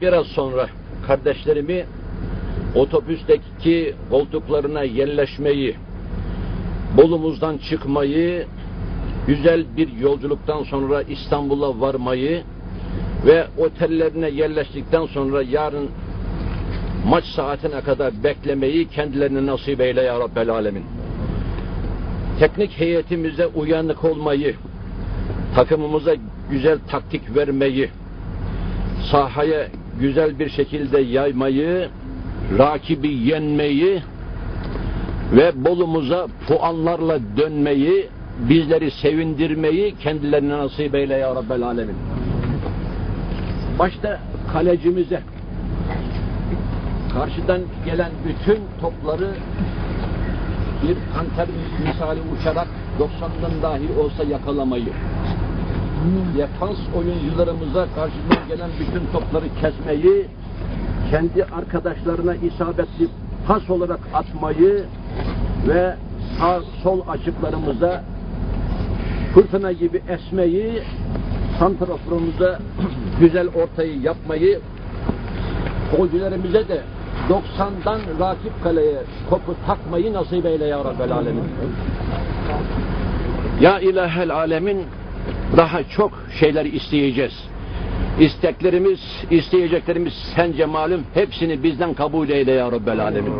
Biraz sonra kardeşlerimi otobüsteki koltuklarına yerleşmeyi, Bolumuzdan çıkmayı, güzel bir yolculuktan sonra İstanbul'a varmayı ve otellerine yerleştikten sonra yarın maç saatine kadar beklemeyi kendilerine nasip eyle ya Rabbel Alemin. Teknik heyetimize uyanık olmayı, takımımıza güzel taktik vermeyi, sahaya güzel bir şekilde yaymayı, rakibi yenmeyi ve Bolumuza puanlarla dönmeyi, bizleri sevindirmeyi kendilerine nasip eyle ya Rabbel Alemin. Başta kalecimize karşıdan gelen bütün topları bir kanter misali uçarak 90'dan dahi olsa yakalamayı, defans oyuncularımıza karşıdan gelen bütün topları kesmeyi, kendi arkadaşlarına isabetli pas olarak atmayı ve sağ sol açıklarımıza fırtına gibi esmeyi, santraforumuza güzel ortayı yapmayı, golcülerimize de 90'dan rakip kaleye topu takmayı nasip eyle ya Rabbel Alemin. Ya ilahel alemin daha çok şeyler isteyeceğiz. İsteklerimiz, isteyeceklerimiz sence malum hepsini bizden kabul eyle ya Rabbel Alemin.